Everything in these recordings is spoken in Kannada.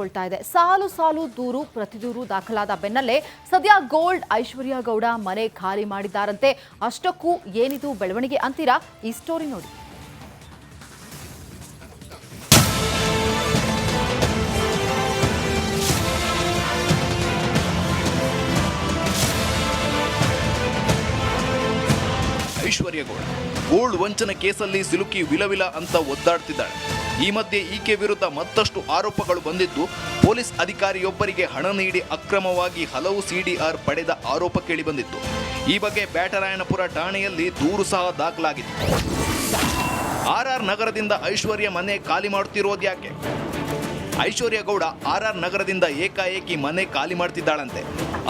ಕೊಳ್ತಾ ಇದೆ. ಸಾಲು ಸಾಲು ದೂರು ಪ್ರತಿದೂರು ದಾಖಲಾದ ಬೆನ್ನಲ್ಲೇ ಸದ್ಯ ಗೋಲ್ಡ್ ಐಶ್ವರ್ಯ ಗೌಡ ಮನೆ ಖಾಲಿ ಮಾಡಿದ್ದಾರಂತೆ. ಅಷ್ಟಕ್ಕೂ ಏನಿದು ಬೆಳವಣಿಗೆ ಅಂತೀರಾ? ಈ ಸ್ಟೋರಿ ನೋಡಿ. ಐಶ್ವರ್ಯ ಗೌಡ ಗೋಲ್ಡ್ ವಂಚನೆ ಕೇಸಲ್ಲಿ ಸಿಲುಕಿ ವಿಲವಿಲ ಅಂತ ಒದ್ದಾಡ್ತಿದ್ದಾಳೆ. ಈ ಮಧ್ಯೆ ಈಕೆ ವಿರುದ್ಧ ಮತ್ತಷ್ಟು ಆರೋಪಗಳು ಬಂದಿದ್ದು, ಪೊಲೀಸ್ ಅಧಿಕಾರಿಯೊಬ್ಬರಿಗೆ ಹಣ ನೀಡಿ ಅಕ್ರಮವಾಗಿ ಹಲವು ಸಿಡಿಆರ್ ಪಡೆದ ಆರೋಪ ಕೇಳಿಬಂದಿತ್ತು ಈ ಬಗ್ಗೆ ಬ್ಯಾಟರಾಯನಪುರ ಠಾಣೆಯಲ್ಲಿ ದೂರು ಸಹ ದಾಖಲಾಗಿತ್ತು ಆರ್ ಆರ್ ನಗರದಿಂದ ಐಶ್ವರ್ಯ ಮನೆ ಖಾಲಿ ಮಾಡುತ್ತಿರೋದು ಯಾಕೆ ಐಶ್ವರ್ಯ ಗೌಡ ಆರ್ ಆರ್ ನಗರದಿಂದ ಏಕಾಏಕಿ ಮನೆ ಖಾಲಿ ಮಾಡ್ತಿದ್ದಾಳಂತೆ.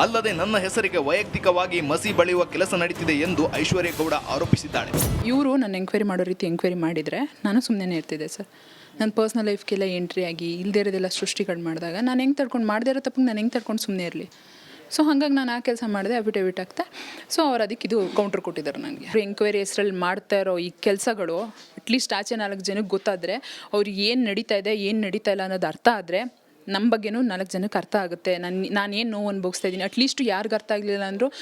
ಅಲ್ಲದೆ ನನ್ನ ಹೆಸರಿಗೆ ವೈಯಕ್ತಿಕವಾಗಿ ಮಸಿ ಬಳಿಯುವ ಕೆಲಸ ನಡೀತಿದೆ ಎಂದು ಐಶ್ವರ್ಯ ಗೌಡ ಆರೋಪಿಸಿದ್ದಾಳೆ. ಇವರು ನನ್ನ ಎಂಕ್ವೈರಿ ಮಾಡೋ ರೀತಿ ಎಂಕ್ವೈರಿ ಮಾಡಿದರೆ ನಾನು ಸುಮ್ಮನೆ ಇರ್ತಿದ್ದೆ ಸರ್. ನನ್ನ ಪರ್ಸ್ನಲ್ ಲೈಫ್ಗೆಲ್ಲ ಎಂಟ್ರಿ ಆಗಿ ಇಲ್ದೇ ಇರೋದೆಲ್ಲ ಸೃಷ್ಟಿಗಳು ಮಾಡಿದಾಗ ನಾನು ಹೆಂಗೆ ತಡ್ಕೊಂಡು ಮಾಡದೇ ಇರೋ ತಪ್ಪಿಗೆ ನಾನು ಹೆಂಗೆ ತಡ್ಕೊಂಡು ಸುಮ್ಮನೆ ಇರಲಿ? ಸೊ ಹಾಗಾಗಿ ನಾನು ಆ ಕೆಲಸ ಮಾಡಿದೆ ಅಫಿಡೇವಿಟ್ ಆಗ್ತಾ ಸೊ ಅವ್ರು ಅದಕ್ಕೆ ಇದು ಕೌಂಟ್ರ್ ಕೊಟ್ಟಿದ್ದಾರೆ ನನಗೆ ಎಂಕ್ವೈರಿ ಹೆಸರಲ್ಲಿ ಮಾಡ್ತಾ ಇರೋ ಈ ಕೆಲಸಗಳು ಅಟ್ಲೀಸ್ಟ್ ಆಚೆ ನಾಲ್ಕು ಜನಕ್ಕೆ ಗೊತ್ತಾದರೆ ಅವ್ರಿಗೆ ಏನು ನಡೀತಾ ಇದೆ, ಏನು ನಡೀತಾ ಇಲ್ಲ ಅನ್ನೋದು ಅರ್ಥ ಆದರೆ ನಮ್ಮ ಬಗ್ಗೆನೂ ನಾಲ್ಕು ಜನಕ್ಕೆ ಅರ್ಥ ಆಗುತ್ತೆ. ನನ್ನ ನಾನು ಏನು ನೋವು ಅನುಭವಿಸ್ತಾ ಇದ್ದೀನಿ. ಅಟ್ಲೀಸ್ಟ್ ಯಾರಿಗೆ ಅರ್ಥ ಆಗಲಿಲ್ಲ ಅಂದರೂ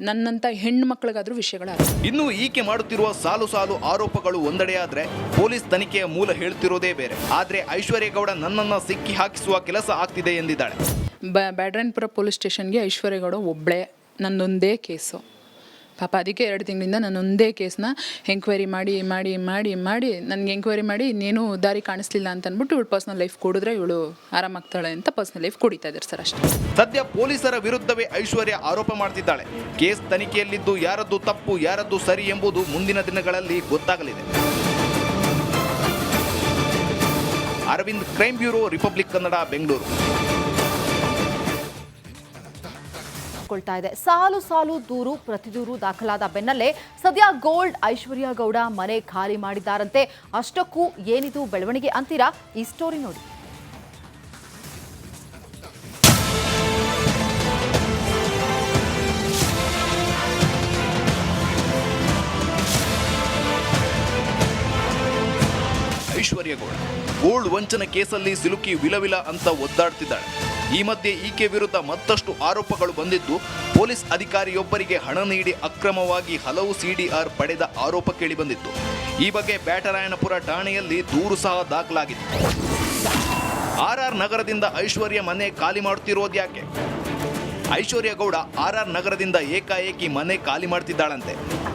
ನನ್ನಂಥ ಹೆಣ್ಣು ಮಕ್ಕಳಿಗಾದರೂ ವಿಷಯಗಳ ಅರ್ಥ ಇನ್ನು ಈಕೆ ಮಾಡುತ್ತಿರುವ ಸಾಲು ಸಾಲು ಆರೋಪಗಳು ಒಂದೆಡೆಯಾದ್ರೆ ಪೊಲೀಸ್ ತನಿಖೆಯ ಮೂಲ ಹೇಳ್ತಿರೋದೇ ಬೇರೆ. ಆದ್ರೆ ಐಶ್ವರ್ಯಗೌಡ ನನ್ನನ್ನ ಸಿಕ್ಕಿ ಹಾಕಿಸುವ ಕೆಲಸ ಆಗ್ತಿದೆ ಎಂದಿದ್ದಾಳೆ. ಬ ಬ್ಯಾಡ್ರನ್ಪುರ ಪೊಲೀಸ್ ಸ್ಟೇಷನ್ಗೆ ಐಶ್ವರ್ಯಗೌಡ ಒಬ್ಬಳೇ ನನ್ನೊಂದೇ ಕೇಸು. ಪಾಪ ಅದಕ್ಕೆ ಎರಡು ತಿಂಗಳಿಂದ ಒಂದೇ ಕೇಸ್ನ ಎಂಕ್ವೈರಿ ಮಾಡಿ ಮಾಡಿ ಮಾಡಿ ಮಾಡಿ ನನಗೆ ಎಂಕ್ವೈರಿ ಮಾಡಿ ಇನ್ನೇನು ದಾರಿ ಕಾಣಿಸ್ಲಿಲ್ಲ ಅಂತ ಅಂದ್ಬಿಟ್ಟು ಇವಳು ಪರ್ಸ್ನಲ್ ಲೈಫ್ ಕೊಡಿದ್ರೆ ಇವಳು ಆರಾಮಾಗ್ತಾಳೆ ಅಂತ ಪರ್ಸ್ನಲ್ ಲೈಫ್ ಕುಡಿತಾ ಇದ್ದಾರೆ ಸರ್ ಅಷ್ಟೇ. ಸದ್ಯ ಪೊಲೀಸರ ವಿರುದ್ಧವೇ ಐಶ್ವರ್ಯ ಆರೋಪ ಮಾಡ್ತಿದ್ದಾಳೆ. ಕೇಸ್ ತನಿಖೆಯಲ್ಲಿದ್ದು ಯಾರದ್ದು ತಪ್ಪು, ಯಾರದ್ದು ಸರಿ ಎಂಬುದು ಮುಂದಿನ ದಿನಗಳಲ್ಲಿ ಗೊತ್ತಾಗಲಿದೆ. Arvind crime bureau, Republic Kannada, Bengaluru. ಕೊಳ್ತಾ ಇದೆ. ಸಾಲು ಸಾಲು ದೂರು ಪ್ರತಿದೂರು ದಾಖಲಾದ ಬೆನ್ನಲ್ಲೇ ಸದ್ಯ ಗೋಲ್ಡ್ ಐಶ್ವರ್ಯ ಗೌಡ ಮನೆ ಖಾಲಿ ಮಾಡಿದ್ದಾರಂತೆ. ಅಷ್ಟಕ್ಕೂ ಏನಿದು ಬೆಳವಣಿಗೆ ಅಂತೀರಾ ಈ ಸ್ಟೋರಿ ನೋಡಿ. ಐಶ್ವರ್ಯ ಗೌಡ ಗೋಲ್ಡ್ ವಂಚನೆ ಕೇಸಲ್ಲಿ ಸಿಲುಕಿ ವಿಲವಿಲ ಅಂತ ಒದ್ದಾಡ್ತಿದ್ದಾಳೆ. ಈ ಮಧ್ಯೆ ಈಕೆ ವಿರುದ್ಧ ಮತ್ತಷ್ಟು ಆರೋಪಗಳು ಬಂದಿದ್ದು, ಪೊಲೀಸ್ ಅಧಿಕಾರಿಯೊಬ್ಬರಿಗೆ ಹಣ ನೀಡಿ ಅಕ್ರಮವಾಗಿ ಹಲವು ಸಿಡಿಆರ್ ಪಡೆದ ಆರೋಪ ಕೇಳಿಬಂದಿತ್ತು. ಈ ಬಗ್ಗೆ ಬ್ಯಾಟರಾಯನಪುರ ಠಾಣೆಯಲ್ಲಿ ದೂರು ಸಹ ದಾಖಲಾಗಿತ್ತು ಆರ್ ನಗರದಿಂದ ಐಶ್ವರ್ಯ ಮನೆ ಖಾಲಿ ಮಾಡುತ್ತಿರೋದು ಯಾಕೆ? ಐಶ್ವರ್ಯ ಗೌಡ ಆರ್ ನಗರದಿಂದ ಏಕಾಏಕಿ ಮನೆ ಖಾಲಿ ಮಾಡ್ತಿದ್ದಾಳಂತೆ.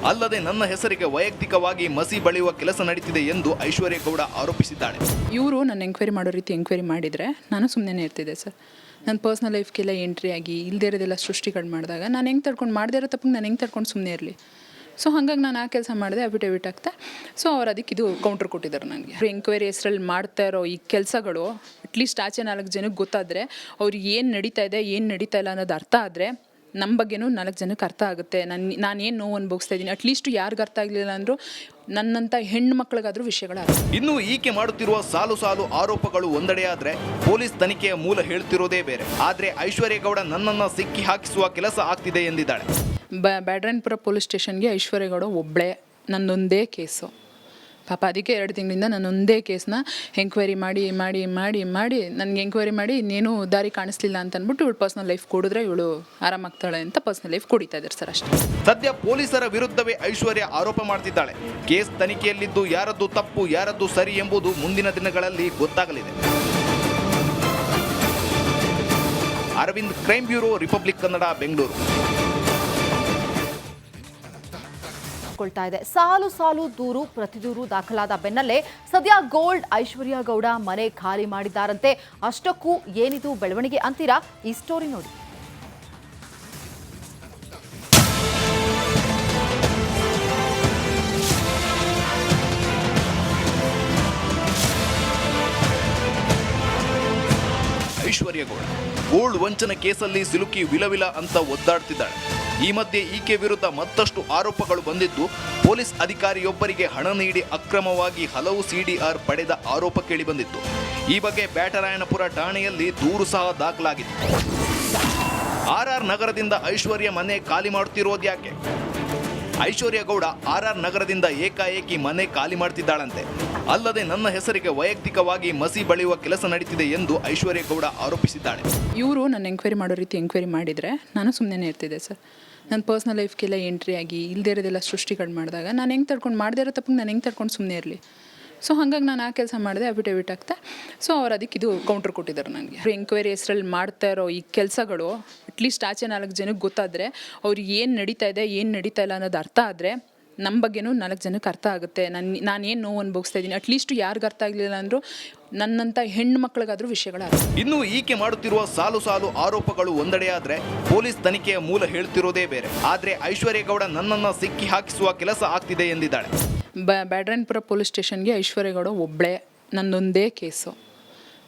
ಅಲ್ಲದೆ ನನ್ನ ಹೆಸರಿಗೆ ವೈಯಕ್ತಿಕವಾಗಿ ಮಸಿ ಬಳಿಯುವ ಕೆಲಸ ನಡೀತಿದೆ ಎಂದು ಐಶ್ವರ್ಯ ಗೌಡ ಆರೋಪಿಸಿದ್ದಾಳೆ. ಇವರು ನನ್ನ ಎಂಕ್ವೈರಿ ಮಾಡೋ ರೀತಿ ಎಂಕ್ವೈರಿ ಮಾಡಿದರೆ ನಾನು ಸುಮ್ಮನೆ ಇರ್ತಿದ್ದೆ ಸರ್. ನನ್ನ ಪರ್ಸ್ನಲ್ ಲೈಫ್ಗೆಲ್ಲ ಎಂಟ್ರಿ ಆಗಿ ಇಲ್ಲದೇ ಇರೋದೆಲ್ಲ ಸೃಷ್ಟಿಗಳು ಮಾಡಿದಾಗ ನಾನು ಹೆಂಗೆ ತಡ್ಕೊಂಡು ಮಾಡದೇ ಇರೋ ತಪ್ಪಿಗೆ ನಾನು ಹೆಂಗೆ ತಡ್ಕೊಂಡು ಸುಮ್ಮನೆ ಇರಲಿ. ಸೊ ಹಾಗಾಗಿ ನಾನು ಆ ಕೆಲಸ ಮಾಡಿದೆ ಅಫಿಡೇವಿಟ್ ಆಗ್ತಾ. ಸೊ ಅವ್ರು ಅದಕ್ಕೆ ಇದು ಕೌಂಟ್ರ್ ಕೊಟ್ಟಿದ್ದಾರೆ ನನಗೆ ಎಂಕ್ವೈರಿ ಹೆಸರಲ್ಲಿ ಮಾಡ್ತಾ ಇರೋ ಈ ಕೆಲಸಗಳು ಅಟ್ಲೀಸ್ಟ್ ಆಚೆ ನಾಲ್ಕು ಜನಕ್ಕೆ ಗೊತ್ತಾದರೆ ಅವ್ರಿಗೆ ಏನು ನಡೀತಾ ಇದೆ, ಏನು ನಡೀತಾ ಇಲ್ಲ ಅನ್ನೋದು ಅರ್ಥ ಆದರೆ ನಮ್ಮ ಬಗ್ಗೆನೂ ನಾಲ್ಕು ಜನಕ್ಕೆ ಅರ್ಥ ಆಗುತ್ತೆ. ನನ್ನ ನಾನು ಏನು ನೋವು ಅನುಭವಿಸ್ತಾ ಇದ್ದೀನಿ ಅಟ್ಲೀಸ್ಟ್ ಯಾರಿಗೆ ಅರ್ಥ ಆಗಲಿಲ್ಲ ಅಂದರೂ ನನ್ನಂಥ ಹೆಣ್ಣು ಮಕ್ಕಳಿಗಾದರೂ ವಿಷಯಗಳ ಇನ್ನು ಈಕೆ ಮಾಡುತ್ತಿರುವ ಸಾಲು ಸಾಲು ಆರೋಪಗಳು ಒಂದೆಡೆಯಾದ್ರೆ ಪೊಲೀಸ್ ತನಿಖೆಯ ಮೂಲ ಹೇಳ್ತಿರೋದೇ ಬೇರೆ. ಆದ್ರೆ ಐಶ್ವರ್ಯ ಗೌಡ ನನ್ನನ್ನ ಸಿಕ್ಕಿ ಹಾಕಿಸುವ ಕೆಲಸ ಆಗ್ತಿದೆ ಎಂದಿದ್ದಾಳೆ. ಬ ಬ್ಯಾಡ್ರನ್ಪುರ ಪೊಲೀಸ್ ಸ್ಟೇಷನ್ಗೆ ಐಶ್ವರ್ಯಗೌಡ ಒಬ್ಬಳೇ ನನ್ನೊಂದೇ ಕೇಸು. ಪಾಪ ಅದಕ್ಕೆ ಎರಡು ತಿಂಗಳಿಂದ ಒಂದೇ ಕೇಸ್ನ ಎಂಕ್ವೈರಿ ಮಾಡಿ ಮಾಡಿ ಮಾಡಿ ಮಾಡಿ, ನನಗೆ ಎಂಕ್ವೈರಿ ಮಾಡಿ, ಇನ್ನೇನು ದಾರಿ ಕಾಣಿಸ್ಲಿಲ್ಲ ಅಂತ ಅಂದ್ಬಿಟ್ಟು ಇವಳು ಪರ್ಸ್ನಲ್ ಲೈಫ್ ಕೊಡಿದ್ರೆ ಇವಳು ಆರಾಮಾಗ್ತಾಳೆ ಅಂತ ಪರ್ಸ್ನಲ್ ಲೈಫ್ ಕುಡಿತಾ ಇದ್ದಾರೆ ಸರ್ ಅಷ್ಟೇ. ಸದ್ಯ ಪೊಲೀಸರ ವಿರುದ್ಧವೇ ಐಶ್ವರ್ಯ ಆರೋಪ ಮಾಡ್ತಿದ್ದಾಳೆ. ಕೇಸ್ ತನಿಖೆಯಲ್ಲಿದ್ದು ಯಾರದ್ದು ತಪ್ಪು, ಯಾರದ್ದು ಸರಿ ಎಂಬುದು ಮುಂದಿನ ದಿನಗಳಲ್ಲಿ ಗೊತ್ತಾಗಲಿದೆ. Arvind crime bureau, Republic Kannada, Bengaluru. ಕೊಳ್ತಾ ಇದೆ. ಸಾಲು ಸಾಲು ದೂರು, ಪ್ರತಿದೂರು ದಾಖಲಾದ ಬೆನ್ನಲ್ಲೇ ಸದ್ಯ ಗೋಲ್ಡ್ ಐಶ್ವರ್ಯ ಗೌಡ ಮನೆ ಖಾಲಿ ಮಾಡಿದ್ದಾರಂತೆ. ಅಷ್ಟಕ್ಕೂ ಏನಿದು ಬೆಳವಣಿಗೆ ಅಂತೀರಾ? ಈ ಸ್ಟೋರಿ ನೋಡಿ. ಐಶ್ವರ್ಯ ಗೌಡ, ಗೋಲ್ಡ್ ವಂಚನೆ ಕೇಸಲ್ಲಿ ಸಿಲುಕಿ ವಿಲವಿಲ ಅಂತ ಒದ್ದಾಡ್ತಿದ್ದಾಳೆ. ಈ ಮಧ್ಯೆ ಈಕೆ ವಿರುದ್ಧ ಮತ್ತಷ್ಟು ಆರೋಪಗಳು ಬಂದಿದ್ದು, ಪೊಲೀಸ್ ಅಧಿಕಾರಿಯೊಬ್ಬರಿಗೆ ಹಣ ನೀಡಿ ಅಕ್ರಮವಾಗಿ ಹಲವು ಸಿಡಿಆರ್ ಪಡೆದ ಆರೋಪ ಕೇಳಿಬಂದಿತ್ತು. ಈ ಬಗ್ಗೆ ಬ್ಯಾಟರಾಯನಪುರ ಠಾಣೆಯಲ್ಲಿ ದೂರು ಸಹ ದಾಖಲಾಗಿತ್ತು ಆರ್ ಆರ್ ನಗರದಿಂದ ಐಶ್ವರ್ಯ ಮನೆ ಖಾಲಿ ಮಾಡುತ್ತಿರೋದು ಯಾಕೆ ಐಶ್ವರ್ಯ ಗೌಡ ಆರ್ ಆರ್ ನಗರದಿಂದ ಏಕಾಏಕಿ ಮನೆ ಖಾಲಿ ಮಾಡ್ತಿದ್ದಾಳಂತೆ. ಅಲ್ಲದೆ ನನ್ನ ಹೆಸರಿಗೆ ವೈಯಕ್ತಿಕವಾಗಿ ಮಸಿ ಬಳಿಯುವ ಕೆಲಸ ನಡೀತಿದೆ ಎಂದು ಐಶ್ವರ್ಯ ಗೌಡ ಆರೋಪಿಸಿದ್ದಾಳೆ. ಇವರು ನನ್ನ ಎಂಕ್ವೈರಿ ಮಾಡೋ ರೀತಿ ಎಂಕ್ವೈರಿ ಮಾಡಿದರೆ ನಾನು ಸುಮ್ಮನೆ ಇರ್ತಿದ್ದೆ ಸರ್. ನನ್ನ ಪರ್ಸ್ನಲ್ ಲೈಫ್ಗೆಲ್ಲ ಎಂಟ್ರಿ ಆಗಿ ಇಲ್ಲದೇ ಇರೋದೆಲ್ಲ ಸೃಷ್ಟಿಗಳು ಮಾಡಿದಾಗ ನಾನು ಹೆಂಗೆ ತಡ್ಕೊಂಡು ಮಾಡದೇ ಇರೋ ತಪ್ಪಿಗೆ ನಾನು ಹೆಂಗೆ ತಡ್ಕೊಂಡು ಸುಮ್ಮನೆ ಇರಲಿ? ಸೊ ಹಾಗಾಗಿ ನಾನು ಆ ಕೆಲಸ ಮಾಡಿದೆ ಅಫಿಡೇವಿಟ್ ಆಗ್ತಾ ಸೊ ಅವ್ರು ಅದಕ್ಕೆ ಇದು ಕೌಂಟ್ರ್ ಕೊಟ್ಟಿದ್ದಾರೆ ನನಗೆ ಎಂಕ್ವೈರಿ ಹೆಸರಲ್ಲಿ ಮಾಡ್ತಾ ಇರೋ ಈ ಕೆಲಸಗಳು ಅಟ್ಲೀಸ್ಟ್ ಆಚೆ ನಾಲ್ಕು ಜನಕ್ಕೆ ಗೊತ್ತಾದರೆ ಅವ್ರಿಗೆ ಏನು ನಡೀತಾ ಇದೆ, ಏನು ನಡೀತಾ ಇಲ್ಲ ಅನ್ನೋದು ಅರ್ಥ ಆದರೆ ನಮ್ಮ ಬಗ್ಗೆನೂ ನಾಲ್ಕು ಜನಕ್ಕೆ ಅರ್ಥ ಆಗುತ್ತೆ. ನನ್ನ ನಾನು ಏನು ನೋವು ಅನುಭವಿಸ್ತಾ ಇದ್ದೀನಿ ಅಟ್ಲೀಸ್ಟ್ ಯಾರಿಗೂ ಅರ್ಥ ಆಗಲಿಲ್ಲ ಅಂದರೂ ನನ್ನಂಥ ಹೆಣ್ಣು ಮಕ್ಕಳಿಗಾದರೂ ವಿಷಯಗಳ ಅರ್ಥ ಇನ್ನು ಈಕೆ ಮಾಡುತ್ತಿರುವ ಸಾಲು ಸಾಲು ಆರೋಪಗಳು ಒಂದೆಡೆಯಾದರೆ ಪೊಲೀಸ್ ತನಿಖೆಯ ಮೂಲ ಹೇಳ್ತಿರೋದೇ ಬೇರೆ. ಆದರೆ ಐಶ್ವರ್ಯ ಗೌಡ ನನ್ನನ್ನ ಸಿಕ್ಕಿ ಹಾಕಿಸುವ ಕೆಲಸ ಆಗ್ತಿದೆ ಎಂದಿದ್ದಾಳೆ. ಬ ಬ್ಯಾಡ್ರನ್ಪುರ ಪೊಲೀಸ್ ಸ್ಟೇಷನ್ಗೆ ಐಶ್ವರ್ಯಗೌಡ ಒಬ್ಬಳೇ ನನ್ನೊಂದೇ ಕೇಸು.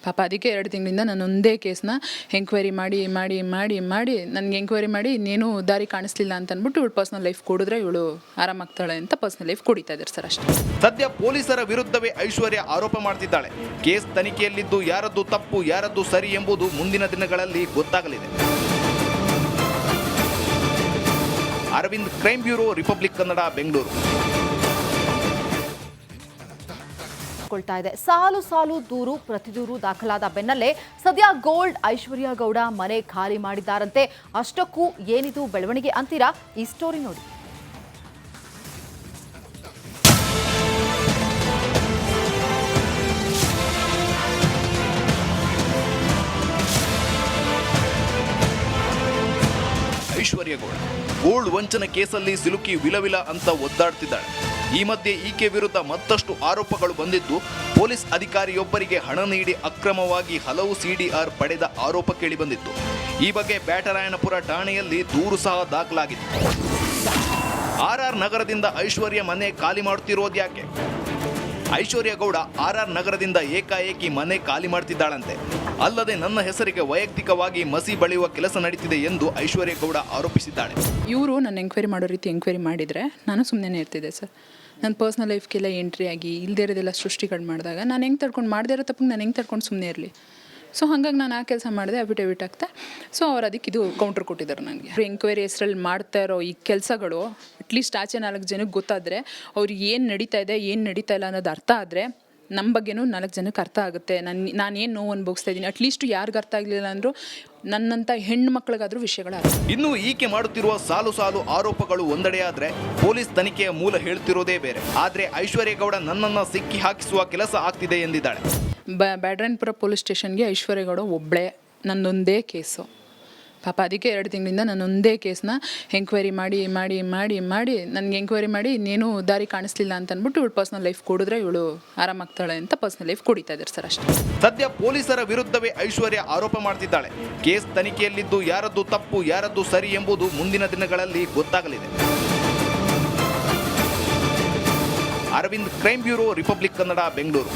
ಪಾಪ ಅದಕ್ಕೆ ಎರಡು ತಿಂಗಳಿಂದ ನಾನೊಂದೇ ಕೇಸ್ನ ಎಂಕ್ವೈರಿ ಮಾಡಿ ಮಾಡಿ ಮಾಡಿ ಮಾಡಿ, ನನಗೆ ಎಂಕ್ವೈರಿ ಮಾಡಿ ಇನ್ನೇನು ದಾರಿ ಕಾಣಿಸ್ಲಿಲ್ಲ ಅಂತ ಅಂದ್ಬಿಟ್ಟು ಇವಳು ಪರ್ಸ್ನಲ್ ಲೈಫ್ ಕೊಡಿದ್ರೆ ಇವಳು ಆರಾಮಾಗ್ತಾಳೆ ಅಂತ ಪರ್ಸ್ನಲ್ ಲೈಫ್ ಕುಡಿತಾ ಇದ್ದಾರೆ ಸರ್ ಅಷ್ಟೇ. ಸದ್ಯ ಪೊಲೀಸರ ವಿರುದ್ಧವೇ ಐಶ್ವರ್ಯ ಆರೋಪ ಮಾಡ್ತಿದ್ದಾಳೆ. ಕೇಸ್ ತನಿಖೆಯಲ್ಲಿದ್ದು ಯಾರದ್ದು ತಪ್ಪು, ಯಾರದ್ದು ಸರಿ ಎಂಬುದು ಮುಂದಿನ ದಿನಗಳಲ್ಲಿ ಗೊತ್ತಾಗಲಿದೆ. Arvind crime bureau, Republic Kannada, Bengaluru. ಕೊಳ್ತಾ ಇದೆ. ಸಾಲು ಸಾಲು ದೂರು ಪ್ರತಿದೂರು ದಾಖಲಾದ ಬೆನ್ನಲ್ಲೇ ಸದ್ಯ ಗೋಲ್ಡ್ ಐಶ್ವರ್ಯ ಗೌಡ ಮನೆ ಖಾಲಿ ಮಾಡಿದ್ದಾರಂತೆ. ಅಷ್ಟಕ್ಕೂ ಏನಿದು ಬೆಳವಣಿಗೆ ಅಂತೀರಾ? ಈ ಸ್ಟೋರಿ ನೋಡಿ. ಐಶ್ವರ್ಯ ಗೌಡ, ಗೋಲ್ಡ್ ವಂಚನೆ ಕೇಸಲ್ಲಿ ಸಿಲುಕಿ ವಿಲವಿಲ ಅಂತ ಒದ್ದಾಡ್ತಿದ್ದಾಳೆ. ಈ ಮಧ್ಯೆ ಈಕೆ ವಿರುದ್ಧ ಮತ್ತಷ್ಟು ಆರೋಪಗಳು ಬಂದಿದ್ದು, ಪೊಲೀಸ್ ಅಧಿಕಾರಿಯೊಬ್ಬರಿಗೆ ಹಣ ನೀಡಿ ಅಕ್ರಮವಾಗಿ ಹಲವು ಸಿಡಿಆರ್ ಪಡೆದ ಆರೋಪ ಕೇಳಿಬಂದಿತ್ತು. ಈ ಬಗ್ಗೆ ಬ್ಯಾಟರಾಯನಪುರ ಠಾಣೆಯಲ್ಲಿ ದೂರು ಸಹ ದಾಖಲಾಗಿತ್ತು ಆರ್ ಆರ್ ನಗರದಿಂದ ಐಶ್ವರ್ಯ ಮನೆ ಖಾಲಿ ಮಾಡುತ್ತಿರೋದು ಯಾಕೆ ಐಶ್ವರ್ಯ ಗೌಡ ಆರ್ ಆರ್ ನಗರದಿಂದ ಏಕಾಏಕಿ ಮನೆ ಖಾಲಿ ಮಾಡ್ತಿದ್ದಾಳಂತೆ. ಅಲ್ಲದೆ ನನ್ನ ಹೆಸರಿಗೆ ವೈಯಕ್ತಿಕವಾಗಿ ಮಸಿ ಬಳಿಯುವ ಕೆಲಸ ನಡೀತಿದೆ ಎಂದು ಐಶ್ವರ್ಯ ಗೌಡ ಆರೋಪಿಸಿದ್ದಾಳೆ. ಇವರು ನನ್ನ ಎಂಕ್ವೈರಿ ಮಾಡೋ ರೀತಿ ಎಂಕ್ವೈರಿ ಮಾಡಿದರೆ ನಾನು ಸುಮ್ಮನೆ ಇರ್ತಿದ್ದೆ ಸರ್. ನನ್ನ ಪರ್ಸ್ನಲ್ ಲೈಫ್ಗೆಲ್ಲ ಎಂಟ್ರಿ ಆಗಿ, ಇಲ್ದೇ ಇರೋದೆಲ್ಲ ಸೃಷ್ಟಿಗಳು ಮಾಡಿದಾಗ ನಾನು ಹೆಂಗೆ ತಡ್ಕೊಂಡು, ಮಾಡದೇ ಇರೋ ತಪ್ಪಿಗೆ ನಾನು ಹೆಂಗೆ ತಡ್ಕೊಂಡು ಸುಮ್ಮನೆ ಇರಲಿ? ಸೊ ಹಾಗಾಗಿ ನಾನು ಆ ಕೆಲಸ ಮಾಡಿದೆ ಅಫಿಡೇವಿಟ್ ಆಗ್ತಾ ಸೊ ಅವ್ರು ಅದಕ್ಕೆ ಇದು ಕೌಂಟ್ರ್ ಕೊಟ್ಟಿದ್ದಾರೆ ನನಗೆ ಎಂಕ್ವೈರಿ ಹೆಸರಲ್ಲಿ ಮಾಡ್ತಾ ಇರೋ ಈ ಕೆಲಸಗಳು ಅಟ್ಲೀಸ್ಟ್ ಆಚೆ ನಾಲ್ಕು ಜನಕ್ಕೆ ಗೊತ್ತಾದರೆ ಅವ್ರಿಗೆ ಏನು ನಡೀತಾ ಇದೆ, ಏನು ನಡೀತಾ ಇಲ್ಲ ಅನ್ನೋದು ಅರ್ಥ ಆದರೆ ನಮ್ಮ ಬಗ್ಗೆನೂ ನಾಲ್ಕು ಜನಕ್ಕೆ ಅರ್ಥ ಆಗುತ್ತೆ. ನನ್ನ ನಾನು ಏನು ನೋವು ಅನುಭವಿಸ್ತಾ ಇದ್ದೀನಿ ಅಟ್ಲೀಸ್ಟ್ ಯಾರಿಗೂ ಅರ್ಥ ಆಗಲಿಲ್ಲ ಅಂದರೂ ನನ್ನಂಥ ಹೆಣ್ಣು ಮಕ್ಕಳಿಗಾದರೂ ವಿಷಯಗಳ ಅರ್ಥ ಇನ್ನು ಈಕೆ ಮಾಡುತ್ತಿರುವ ಸಾಲು ಸಾಲು ಆರೋಪಗಳು ಒಂದೆಡೆಯಾದರೆ ಪೊಲೀಸ್ ತನಿಖೆಯ ಮೂಲ ಹೇಳ್ತಿರೋದೇ ಬೇರೆ. ಆದರೆ ಐಶ್ವರ್ಯ ಗೌಡ ನನ್ನನ್ನ ಸಿಕ್ಕಿ ಹಾಕಿಸುವ ಕೆಲಸ ಆಗ್ತಿದೆ ಎಂದಿದ್ದಾಳೆ. ಬ ಬ್ಯಾಡ್ರನ್ಪುರ ಪೊಲೀಸ್ ಸ್ಟೇಷನ್ಗೆ ಐಶ್ವರ್ಯಗೌಡ ಒಬ್ಬಳೇ ನನ್ನೊಂದೇ ಕೇಸು. ಪಾಪ ಅದಕ್ಕೆ ಎರಡು ತಿಂಗಳಿಂದ ನಾನೊಂದೇ ಕೇಸ್ನ ಎಂಕ್ವೈರಿ ಮಾಡಿ ಮಾಡಿ ಮಾಡಿ ಮಾಡಿ, ನನಗೆ ಎಂಕ್ವೈರಿ ಮಾಡಿ ಇನ್ನೇನು ದಾರಿ ಕಾಣಿಸ್ಲಿಲ್ಲ ಅಂತ ಅಂದ್ಬಿಟ್ಟು ಇವಳು ಪರ್ಸ್ನಲ್ ಲೈಫ್ ಕೊಡಿದ್ರೆ ಇವಳು ಆರಾಮಾಗ್ತಾಳೆ ಅಂತ ಪರ್ಸ್ನಲ್ ಲೈಫ್ ಕುಡಿತಾ ಇದ್ದಾರೆ ಸರ್ ಅಷ್ಟೇ. ಸದ್ಯ ಪೊಲೀಸರ ವಿರುದ್ಧವೇ ಐಶ್ವರ್ಯ ಆರೋಪ ಮಾಡ್ತಿದ್ದಾಳೆ. ಕೇಸ್ ತನಿಖೆಯಲ್ಲಿದ್ದು ಯಾರದ್ದು ತಪ್ಪು, ಯಾರದ್ದು ಸರಿ ಎಂಬುದು ಮುಂದಿನ ದಿನಗಳಲ್ಲಿ ಗೊತ್ತಾಗಲಿದೆ. Arvind crime bureau, Republic Kannada, Bengaluru.